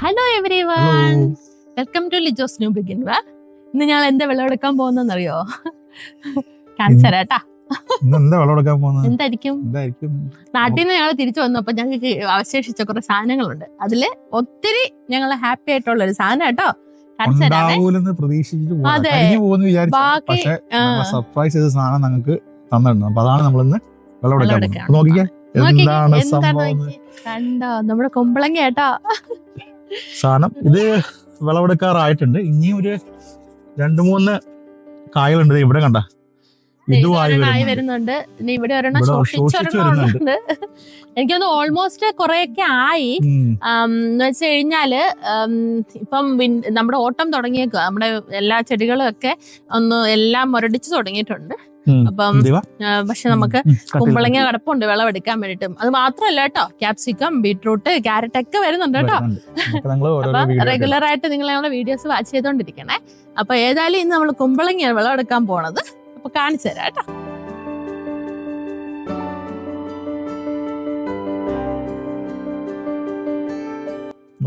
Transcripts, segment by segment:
Hello everyone welcome to Lijo's new begin വാ ഇന്ന് ഞാൻ എന്താ വിളവെടുക്കാൻ പോകുന്നറിയോ വെള്ളം പോകുന്നത്? എന്തായിരിക്കും? നാട്ടിൽ നിന്ന് ഞങ്ങൾ തിരിച്ചു വന്നപ്പോൾ ഞങ്ങൾക്ക് അവശേഷിച്ച കുറെ സാധനങ്ങളുണ്ട്. അതിൽ ഒത്തിരി ഞങ്ങൾ ഹാപ്പി ആയിട്ടുള്ള ഒരു സാധനം കേട്ടോ. അതെ. ബാക്കി സർപ്രൈസ് ചെയ്ത സാധനം ഞങ്ങൾക്ക് തന്നിട്ടുണ്ട്. അപ്പൊ അതാണ് നമ്മളിന്ന്. നോക്കിക്കേ എന്താണ്? കണ്ടോ നമ്മുടെ കുമ്പളങ്ങ കേട്ടോ സാധനം. ഇത് വിളവെടുക്കാറായിട്ടുണ്ട്. ഇനിയും ഒരു രണ്ട് മൂന്ന് കായകളുണ്ട് ഇവിടെ കണ്ട. ഇതുമായി വരുന്നുണ്ട്. ഇനി ഇവിടെ ഒരെണ്ണം എനിക്കൊന്ന് ഓൾമോസ്റ്റ് കുറെയൊക്കെ ആയി. എന്ന് വെച്ച് കഴിഞ്ഞാൽ ഇപ്പം നമ്മുടെ ഓട്ടം തുടങ്ങിയേക്കുക നമ്മുടെ എല്ലാ ചെടികളും ഒക്കെ ഒന്ന് എല്ലാം മുരടിച്ചു തുടങ്ങിയിട്ടുണ്ട്. അപ്പം പക്ഷെ നമുക്ക് കുമ്പളങ്ങ കടപ്പുണ്ട് വിളവെടുക്കാൻ വേണ്ടിയിട്ടും. അത് മാത്രമല്ല കേട്ടോ ക്യാപ്സിക്കം ബീട്രൂട്ട് ക്യാരറ്റ് ഒക്കെ വരുന്നുണ്ട് കേട്ടോ. അപ്പൊ റെഗുലർ ആയിട്ട് നിങ്ങൾ ഞങ്ങളുടെ വീഡിയോസ് വാച്ച് ചെയ്തോണ്ടിരിക്കണേ. അപ്പൊ ഏതായാലും ഇന്ന് നമ്മൾ കുമ്പളങ്ങ വിളവെടുക്കാൻ പോണത് അപ്പൊ കാണിച്ചു തരാം കേട്ടോ.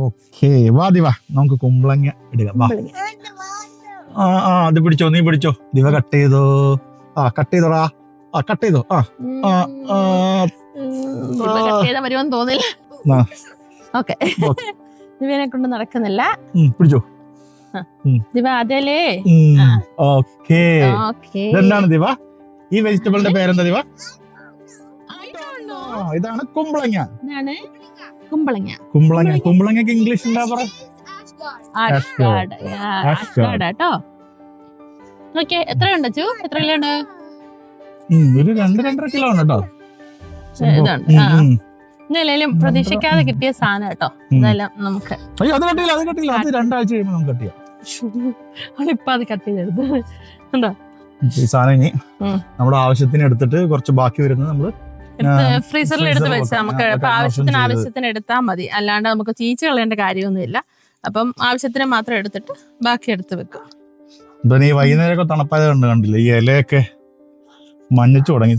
ഓക്കേ വാ ദിവ നമുക്ക് കുമ്പളങ്ങ എടുക്കാം വാ. ആ ആ അത് പിടിച്ചോ നീ പിടിച്ചോ. ദിവ കട്ട് ചെയ്തോ. ആ കട്ട് ചെയ്തോടാ. ആ കട്ട് ചെയ്തോ. ആ വരുമെന്ന് തോന്നില്ല. ഓക്കെ. ദിവനെ കൊണ്ട് നടക്കുന്നില്ല. പിടിച്ചോ. ദിവ അതേലേ ഓക്കേ. ഇതെന്താണ് ദിവ ഈ വെജിറ്റബിളിന്റെ പേരെന്താ ദിവ ഇതാണ് കുമ്പളങ്ങ. കുമ്പളങ്ങ. കുമ്പളങ്ങ. കുമ്പളങ്ങക്ക് ഇംഗ്ലീഷ് എന്താ പറയാ Ashgard. ആഷ്കാട് കേട്ടോ. ഓക്കെ എത്രയുണ്ട് ചു എത്ര കിലോ ഉണ്ട് ഒരു രണ്ട് രണ്ടര കിലോ ആണ് കേട്ടോ. ഇതുണ്ട് ആ പ്രതീക്ഷിക്കാതെ കിട്ടിയ സാധനം കേട്ടോ. എന്തായാലും നമുക്ക് അയ്യോ അത് കട്ടിയില്ല അത് കട്ടിയില്ല അത് രണ്ടാഴ്ച കഴിയുമ്പോൾ നമുക്ക് കട്ടിയാ അവളിപ്പോ അത് കട്ട് ചെയ്തെടുത്ത് എന്താ? ഈ സാധനം ഇനി. നമ്മുടെ ആവശ്യത്തിന് എടുത്തിട്ട് കുറച്ച് ബാക്കി വരുന്നത് നമ്മൾ ഫ്രീസറിൽ എടുത്ത് വെച്ച്. നമുക്ക് ആവശ്യത്തിന് ആവശ്യം ആവശ്യത്തിന് എടുത്താൽ മതി. അല്ലാണ്ട് നമുക്ക് ചീച്ച് കളയേണ്ട കാര്യമൊന്നുമില്ല. അപ്പം ആവശ്യത്തിന് മാത്രം എടുത്തിട്ട് ബാക്കി എടുത്ത് വെക്കും. ഇപ്പം ഈ വൈകുന്നേരമൊക്കെ തണുപ്പായത് കണ്ട് കണ്ടില്ല? ഈ ഇലയൊക്കെ മഞ്ഞച്ചു തുടങ്ങി.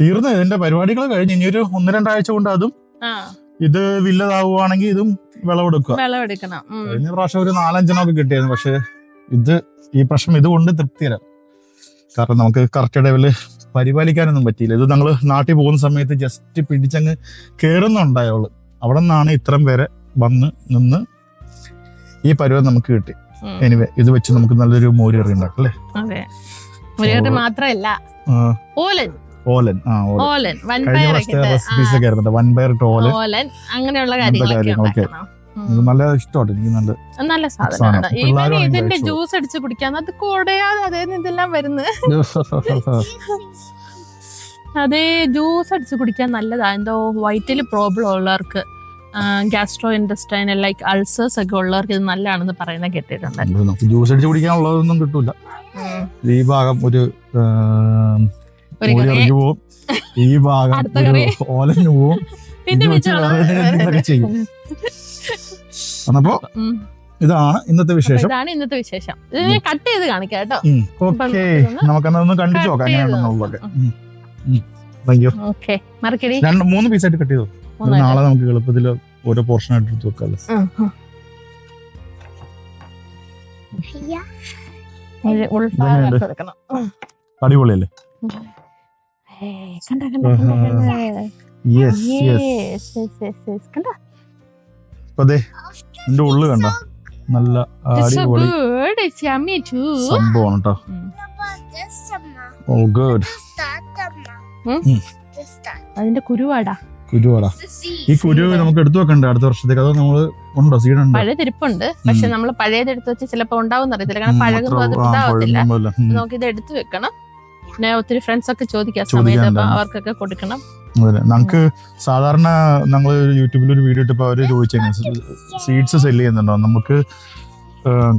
തീർന്നു. ഇതിന്റെ പരിപാടികൾ കഴിഞ്ഞ്. ഇനി ഒരു ഒന്ന് രണ്ടാഴ്ച കൊണ്ട് അതും ഇത് വില്ലതാവുകയാണെങ്കിൽ ഇതും വിളവെടുക്കുക. വിളവെടുക്കണം. കഴിഞ്ഞ പ്രാവശ്യം ഒരു നാലഞ്ചെണ്ണമൊക്കെ കിട്ടിയായിരുന്നു. പക്ഷെ ഇത് ഈ പ്രശ്നം ഇതുകൊണ്ട് തൃപ്തിയല്ല. കാരണം നമുക്ക് കറക്റ്റ് ലെവൽ പരിപാലിക്കാനൊന്നും പറ്റിയില്ല. ഇത് ഞങ്ങൾ നാട്ടിൽ പോകുന്ന സമയത്ത് ജസ്റ്റ് പിടിച്ചങ്ങ് കയറുന്നുണ്ടായോൾ അവിടെ നിന്നാണ് ഇത്രയും പേരെ വന്ന് നിന്ന് ഈ പരുവം നമുക്ക് കിട്ടി. എനിവേ ഇത് വെച്ച് നമുക്ക് നല്ലൊരു മോരുകറി ഉണ്ടാക്കാം അല്ലേ? അതെ. മുരികട്ട് മാത്രമല്ല ഓലൻ. ഓലൻ. ആ ഓലൻ. കഴിഞ്ഞ പ്രാവശ്യത്തെ റെസിപ്പീസ് ഒക്കെ ആയിരുന്നു. വൺ പയർ ഇട്ട് ഓലൻ. ഓലൻ. അങ്ങനെയുള്ള കാര്യങ്ങളൊക്കെ. നല്ല ഇഷ്ടമാണ് എനിക്ക് നല്ല നല്ല സാധനമാണ്. ഭയങ്കര ഇതിന്റെ ജ്യൂസ് അടിച്ച് കുടിക്കാൻ അത് കൊടയാതെ അതേ ഇതെല്ലാം വരുന്നത് അതേ ജ്യൂസ് അടിച്ച് കുടിക്കാൻ നല്ലതാ. എന്തോ വയറ്റിൽ പ്രോബ്ലം ഉള്ളവർക്ക്. ഗ്യാസ്ട്രോ ഇൻഡസ്റ്റൈനൽ ലൈക്ക് അൾസേഴ്സ് ഒക്കെ ഉള്ളവർക്ക് ഇത് നല്ലതാണെന്ന് പറയുന്ന കേട്ടിട്ടുണ്ട്. ജ്യൂസ് അടിച്ച് കുടിക്കാനുള്ളതൊന്നും കിട്ടൂല. ഈ ഭാഗം ഒരു പോവും. ഈ ഭാഗം ഓലഞ്ഞു പോവും. ചെയ്യും. അപ്പോ ഇതാണ് ഇന്നത്തെ വിശേഷം. ഇതാണ് ഇന്നത്തെ വിശേഷം. കട്ട് ചെയ്ത് കാണിക്കാം കേട്ടോ. ഓക്കെ നമുക്കെന്നൊന്ന് കണ്ടിച്ചു നോക്കാം. എങ്ങനെയാണെന്നുള്ളതൊക്കെ താങ്ക് യു ഓക്കെ മറക്കടി രണ്ട് മൂന്ന് പീസായിട്ട് കട്ട് ചെയ്തു. നാളെ നമുക്ക് എളുപ്പത്തിൽ ഓരോ പോർഷൻ ആയിട്ട് എടുത്ത് വെക്കാമല്ലോ. അടിപൊളിയല്ലേ? എന്റെ ഉള്ളു കണ്ട? നല്ല അടിപൊളി. സംഭവമാണ് കേട്ടോ. ഓ ഗുഡ് അതിന്റെ കുരുവാടാ. കുരുവാടാ ഈ കുരു നമുക്ക് എടുത്തു വെക്കണ്ട അടുത്ത വർഷത്തേക്ക്? അതോ നമ്മൾ ഉണ്ടോ? സീഡ് ഉണ്ട്? പഴയ തിരിപ്പുണ്ട്. പക്ഷെ. നമ്മൾ പഴയത് എടുത്തു വെച്ച് ചിലപ്പോ ഉണ്ടാവും അറിയത്തില്ല. കാരണം പഴകുമ്പോൾ അത്. നമുക്ക് ഇത് എടുത്തു വെക്കണം. പിന്നെ ഒത്തിരി ഫ്രണ്ട്സ് ഒക്കെ ചോദിക്കാം ചോദിക്കാൻ സമയത്ത് അവർക്കൊക്കെ കൊടുക്കണം. നമുക്ക് സാധാരണ നമ്മൾ യൂട്യൂബിൽ ഒരു വീഡിയോ ഇട്ടപ്പോൾ അവർ ചോദിച്ചു സീഡ്സ് സെൽ ചെയ്യുന്നുണ്ടോ? നമുക്ക്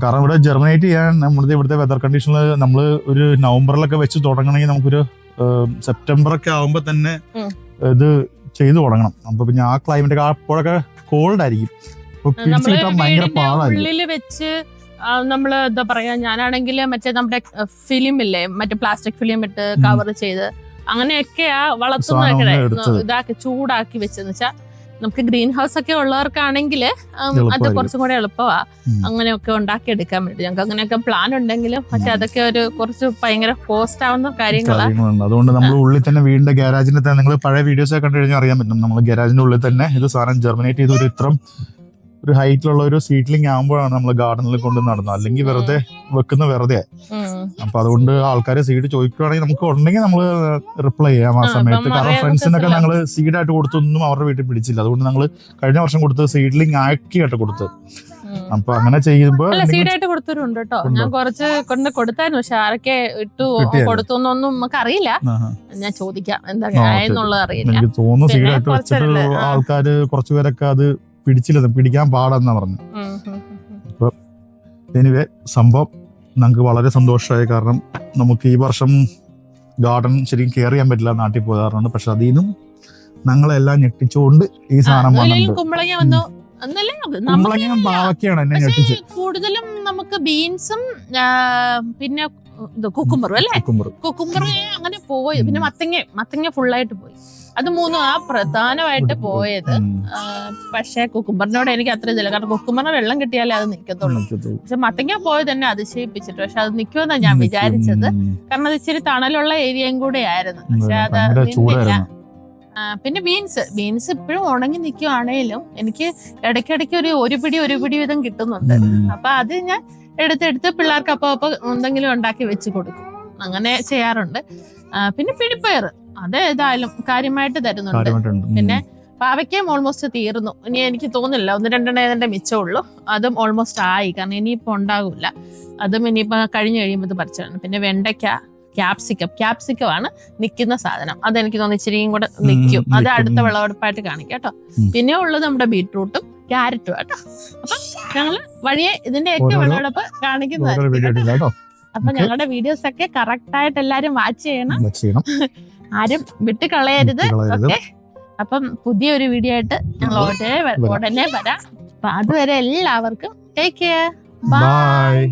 കാരണം ഇവിടെ ജെർമിനേറ്റ് ചെയ്യാൻ നമ്മുടെ ഇവിടുത്തെ വെതർ കണ്ടീഷനിൽ നമ്മൾ ഒരു നവംബറിലൊക്കെ വെച്ച് തുടങ്ങണമെങ്കിൽ നമുക്കൊരു സെപ്റ്റംബർ ഒക്കെ ആവുമ്പോൾ തന്നെ ഇത് ചെയ്തു തുടങ്ങണം. അപ്പൊ പിന്നെ ആ ക്ലൈമറ്റ് അപ്പോഴൊക്കെ കോൾഡ് ആയിരിക്കും. പിടിച്ച് നമ്മൾ കിട്ടാൻ ഭയങ്കര പാടായിരിക്കും വെച്ച് എന്താ പറയാ ഞാനാണെങ്കിൽ മറ്റേ നമ്മുടെ ഫിലിം ഇല്ലേ മറ്റേ പ്ലാസ്റ്റിക് ഫിലിം ഇട്ട്. കവർ ചെയ്ത് അങ്ങനെയൊക്കെയാ വളർത്തുന്ന വളർത്തുന്നതൊക്കെ ഇതാക്കി ചൂടാക്കി വെച്ചെന്ന് വെച്ചാ നമുക്ക് ഗ്രീൻ ഹൗസ് ഒക്കെ ഉള്ളവർക്കാണെങ്കിൽ അത്. കുറച്ചും കൂടെ എളുപ്പമാ. അങ്ങനെയൊക്കെ ഉണ്ടാക്കിയെടുക്കാൻ വേണ്ടി. ഞങ്ങൾക്ക് അങ്ങനെയൊക്കെ പ്ലാൻ ഉണ്ടെങ്കിലും പക്ഷെ അതൊക്കെ ഒരു കുറച്ച് ഭയങ്കര കോസ്റ്റ് ആവുന്ന കാര്യങ്ങളാണ്. അതുകൊണ്ട് നമ്മൾ ഉള്ളിൽ തന്നെ വീടിന്റെ ഗാരാജിന്റെ തന്നെ നിങ്ങൾ പഴയ വീഡിയോസ് ഒക്കെ കണ്ടു കഴിഞ്ഞാൽ അറിയാൻ പറ്റും. നമ്മൾ ഗാരാജിന്റെ ഉള്ളിൽ തന്നെ ഇത് സാധനം ജെർമിനേറ്റ് ചെയ്ത് ഒരു ഇത്രം ഒരു ഹൈറ്റിലുള്ള ഒരു സീറ്റ്ലിംഗ് ആകുമ്പോഴാണ് നമ്മൾ ഗാർഡനിൽ കൊണ്ട് നടന്നത്. അല്ലെങ്കിൽ വെറുതെ വെക്കുന്ന വെറുതെ. അപ്പൊ അതുകൊണ്ട് ആൾക്കാർ സീഡ് ചോദിക്കുവാണെങ്കിൽ നമുക്ക് ഉണ്ടെങ്കിൽ നമ്മൾ റിപ്ലൈ ചെയ്യാം ആ സമയത്ത്. കാരണം ഫ്രണ്ട്സിനൊക്കെ. ഞങ്ങൾ സീഡായിട്ട് കൊടുത്തൊന്നും അവരുടെ വീട്ടിൽ പിടിച്ചില്ല. അതുകൊണ്ട് ഞങ്ങൾ കഴിഞ്ഞ വർഷം കൊടുത്തത് സീഡ്ലിംഗ് ആക്കിയായിട്ട് കൊടുത്തത് അപ്പൊ അങ്ങനെ ചെയ്യുമ്പോ സീഡായിട്ട് കൊടുത്തവരുണ്ട് കേട്ടോ ഞാൻ കുറച്ച് കൊണ്ട് കൊടുത്തായിരുന്നു. പക്ഷെ ആരൊക്കെ ഇട്ടു? കൊടുത്തു എന്നൊന്നും നമുക്ക് അറിയില്ല. ഞാൻ ചോദിക്കാം. എന്താ എന്നുള്ളത് അറിയില്ല. എനിക്ക് തോന്നുന്നു സീഡായിട്ട് വെച്ചിട്ട് ആൾക്കാര് കുറച്ചുപേരൊക്കെ അത് പിടിച്ചില്ല പിടിക്കാൻ പാടെന്നാ പറഞ്ഞു. ഉം. എനിവേ സംഭവം നമുക്ക് വളരെ സന്തോഷമായി. കാരണം നമുക്ക് ഈ വർഷം ഗാർഡൻ ശരിക്കും കെയർ ചെയ്യാൻ പറ്റില്ല നാട്ടിൽ പോകാറുണ്ട്. പക്ഷെ അതിനും ഞങ്ങളെല്ലാം ഞെട്ടിച്ചുകൊണ്ട് ഈ സാധനം കുമ്പളങ്ങ വന്നു. എന്നെ ഞെട്ടിച്ച് കൂടുതലും നമുക്ക് ബീൻസും പിന്നെ കുക്കുംബറും അല്ലേ? കുക്കുമ്പർ അങ്ങനെ പോയി. പിന്നെ മത്തങ്ങ മത്തങ്ങ ഫുള്ളായിട്ട് പോയി. അത് മൂന്നും ആ പ്രധാനമായിട്ട് പോയത് പക്ഷെ കുക്കുംബറിനോട് എനിക്ക് അത്ര ഇതില്ല. കാരണം കുക്കുംബറിന് വെള്ളം കിട്ടിയാലേ അത് നിൽക്കത്തുള്ളൂ പക്ഷെ മത്തങ്ങ പോയത് തന്നെ അതിശയിപ്പിച്ചിട്ട് പക്ഷെ അത് നിൽക്കുമെന്നാണ് ഞാൻ വിചാരിച്ചത്. കാരണം അത് ഇച്ചിരി തണലുള്ള ഏരിയയും കൂടെ ആയിരുന്നു. പക്ഷെ അത് നിന്നില്ല. പിന്നെ ബീൻസ്. ബീൻസ് ഇപ്പോഴും ഉണങ്ങി നിൽക്കുവാണേലും എനിക്ക് ഇടയ്ക്കിടയ്ക്ക് ഒരു ഒരു പിടി ഒരു പിടി വീതം കിട്ടുന്നുണ്ട്. അപ്പൊ അത് ഞാൻ എടുത്തെടുത്ത് പിള്ളേർക്ക് അപ്പൊ അപ്പൊ എന്തെങ്കിലും ഉണ്ടാക്കി വെച്ച് കൊടുക്കും. അങ്ങനെ ചെയ്യാറുണ്ട്. പിന്നെ പിടിപ്പയർ അത് ഏതായാലും കാര്യമായിട്ട് തരുന്നുണ്ട്. കാര്യമായിട്ടുണ്ട്. ഉം. പിന്നെ പാവയ്ക്കയും ഓൾമോസ്റ്റ് തീർന്നു. ഇനി എനിക്ക് തോന്നുന്നില്ല. ഒന്ന് രണ്ടെണ്ണം ഏതാണ്ട് മിച്ചമുള്ളൂ. അതും ഓൾമോസ്റ്റ് ആയി. കാരണം ഇനിയിപ്പോ ഉണ്ടാകില്ല അതും ഇനിയിപ്പോ കഴിഞ്ഞു കഴിയുമ്പോൾ ഇത് പറിച്ചിടണം പിന്നെ വെണ്ടയ്ക്ക ക്യാപ്സിക്കം ക്യാപ്സിക്കം ആണ് നിൽക്കുന്ന സാധനം. അതെനിക്ക് തോന്നുന്നു ഇച്ചിരിയും കൂടെ ഉം, നിൽക്കും അത് നിക്കും. അടുത്ത വിളവെടുപ്പായിട്ട് കാണിക്കാം കേട്ടോ. ഉം. പിന്നെ ഉള്ളത് നമ്മുടെ ബീട്രൂട്ടും ക്യാരറ്റും കേട്ടോ അപ്പൊ ഞങ്ങൾ വഴിയെ ഇതിന്റെയൊക്കെ ഓരോരോ- വിളവെടുപ്പ് കാണിക്കുന്നതായിരിക്കും വീഡിയോ കേട്ടോ. കേട്ടോ. അപ്പൊ ഞങ്ങളുടെ വീഡിയോസ് ഒക്കെ കറക്റ്റ് ആയിട്ട് എല്ലാരും വാച്ച് ചെയ്യണം. ചെയ്യണം. ആരും വിട്ട് കളയരുത് കളയരുത്. ഓക്കെ? അപ്പം പുതിയൊരു വീഡിയോ ആയിട്ട് ഞങ്ങൾ ഉടനെ വരാം. ഉടനെ വരാം. അപ്പൊ അതുവരെ എല്ലാവർക്കും ടേക്ക് കെയർ ബൈ